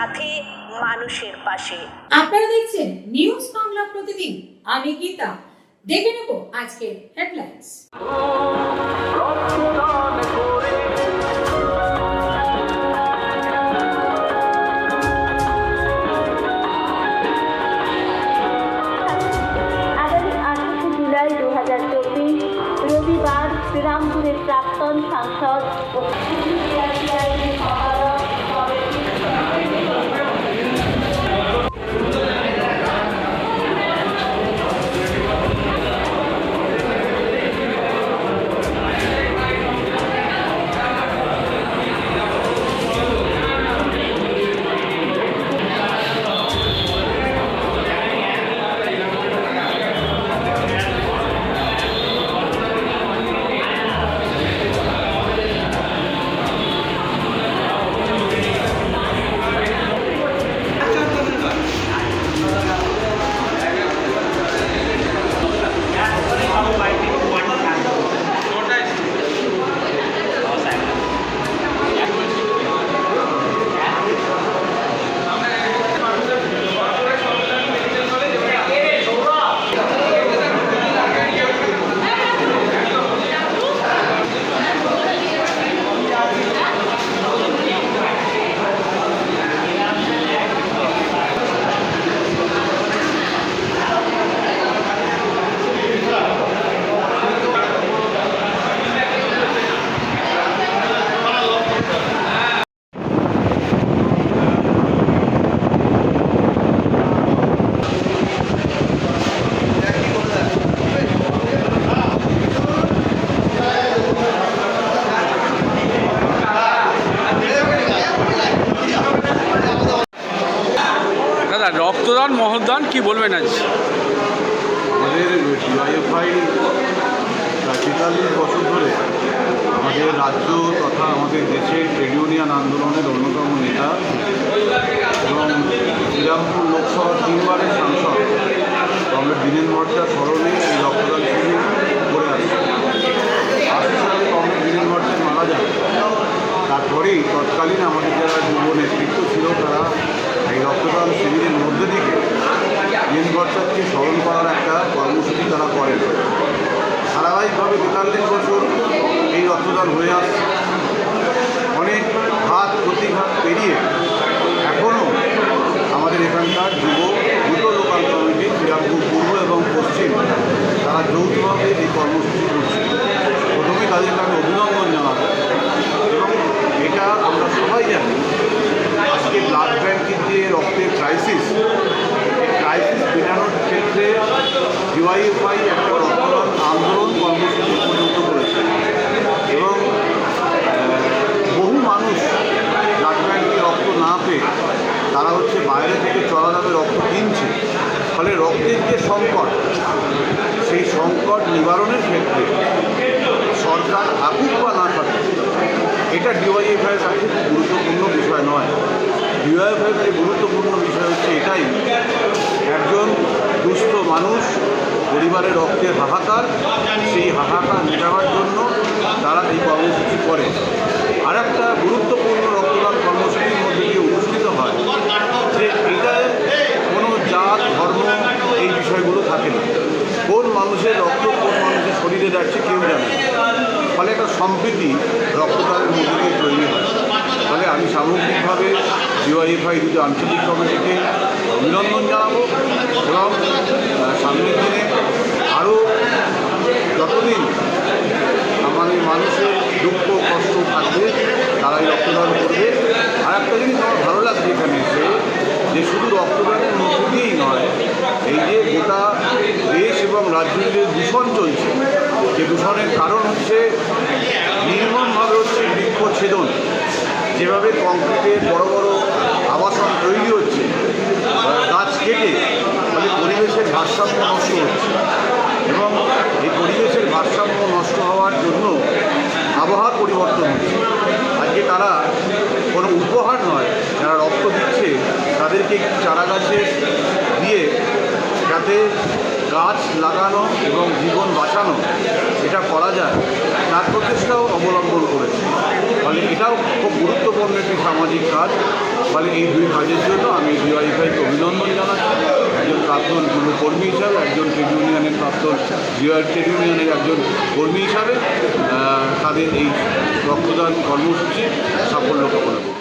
সাথে মানুষের পাশে। আপনারা দেখছেন নিউজ বাংলা প্রতিদিন। আমি গীতা। দেখে নেব আজকের হেডলাইন্স আগামী আঠাশে জুলাই দু হাজার চব্বিশ রবিবার শ্রীরামপুরের প্রাক্তন সাংসদ রক্তদান মহদান, কি বলবেন আজ? আমাদের ডিওয়াইএফআই তেতাল্লিশ বছর ধরে আমাদের রাজ্য তথা আমাদের দেশের ট্রেড ইউনিয়ন আন্দোলনের অন্যতম নেতা এবং শ্রীরামপুর লোকসভার তিনবারের সাংসদ আমরা দীনেন ভট্টার স্মরণে এই রক্তদান শিবির করে আসছি। আশি সালে কংগ্রেস দীনেন ভট্টার মারা যান। তারপরেই তৎকালীন আমাদের যারা যুব নেতৃত্ব ছিল, তারা এই রক্তদান শিবিরের মধ্যে থেকে দিন বর্ষাকে স্মরণ করার একটা কর্মসূচি তারা করেন। ধারাবাহিকভাবে তেতাল্লিশ বছর এই রক্তদান হয়ে আসছে অনেক ঘাত প্রতিঘাত পেরিয়ে এখনও আমাদের এখানকার যুব দুটো লোকাল কমিটি শ্রীরামপুর পূর্ব এবং পশ্চিম তারা যৌথভাবে এই কর্মসূচি করছে প্রথমে তাদেরকে আমি অভিনন্দন জানাব এবং এটা আমরা সবাই জানি আজকে ব্লাড ব্যাংকের যে রক্তের ক্রাইসিস ক্রাইসিস মেটানোর ক্ষেত্রে ডিওয়াইএফআই একটা রক্তদান আন্দোলন কর্মসূচি পরিণত করেছে। এবং বহু মানুষ ব্লাড ব্যাংকে রক্ত না পেয়ে তারা হচ্ছে বাইরে থেকে চলা দামে রক্ত কিনছে। ফলে রক্তের যে সংকট, সেই সংকট নিবারণের ক্ষেত্রে সরকার থাকুক বা না থাকুক এটা ডিওয়াইএফআইয়ের কাছে গুরুত্বপূর্ণ বিষয় নয়। ডিওয়াইএফআইয়ের যে গুরুত্বপূর্ণ বিষয় হচ্ছে এটাই। একজন দুস্থ মানুষ পরিবারের রক্তের হাহাকার, সেই হাহাকার মেটাবার জন্য তারা এই কর্মসূচি করে। আর একটা গুরুত্বপূর্ণ রক্তদান কর্মসূচির মধ্যে দিয়ে অনুষ্ঠিত হয় যে এটা কোনো জাত, ধর্ম এই বিষয়গুলো থাকে না। কোন মানুষের রক্ত, কোন মানুষের শরীরে যাচ্ছে কেউ জানে ফলে একটা সম্প্রীতি রক্তদানের মধ্যে দিয়ে তৈরি হয়। ফলে আমি সামগ্রিকভাবে ডিওয়াইএফআই দুটো আঞ্চলিক কমিটিকে অভিনন্দন জানাব এবং সামনের দিনে আরও যতদিন আমাদের মানুষের দুঃখ, কষ্ট থাকবে, তারাই রক্তদান করবে। আর একটা জিনিস আমার ভালো লাগছে এখানে এসে যে শুধু রক্তদানের মধ্য নয়, এই যে গোটা দেশ এবং রাজ্য দূষণ চলছে, যে দূষণের কারণ হচ্ছে নির্মমভাবে হচ্ছে বৃক্ষচ্ছেদন। যেভাবে কংক্রিটের বড় বড় আবাসন তৈরি হচ্ছে গাছ কেটে, ফলে পরিবেশের ভারসাম্য নষ্ট হচ্ছে। এবং এই পরিবেশের ভারসাম্য নষ্ট হওয়ার জন্য আবহাওয়ার পরিবর্তন হচ্ছে। আজকে তারা কোনো উপহার নয়, যারা রক্ত দিচ্ছে, তাদেরকে চারা গাছে দিয়ে যাতে গাছ লাগানো এবং জীবন বাঁচানো এটা করা যায়, তার প্রচেষ্টাও অবলম্বন করেছে। ফলে এটাও খুব গুরুত্বপূর্ণ একটি সামাজিক কাজ। ফলে এই দুই কাজের জন্য আমি ডিওয়াইফাইকে অভিনন্দন জানাচ্ছি। একজন প্রাক্তন কর্মী হিসাবে, একজন ট্রেড ইউনিয়নের প্রাক্তন ডিওয়াই ট্রেড ইউনিয়নের একজন কর্মী হিসাবে তাদের এই রক্তদান কর্মসূচি সাফল্য কামনা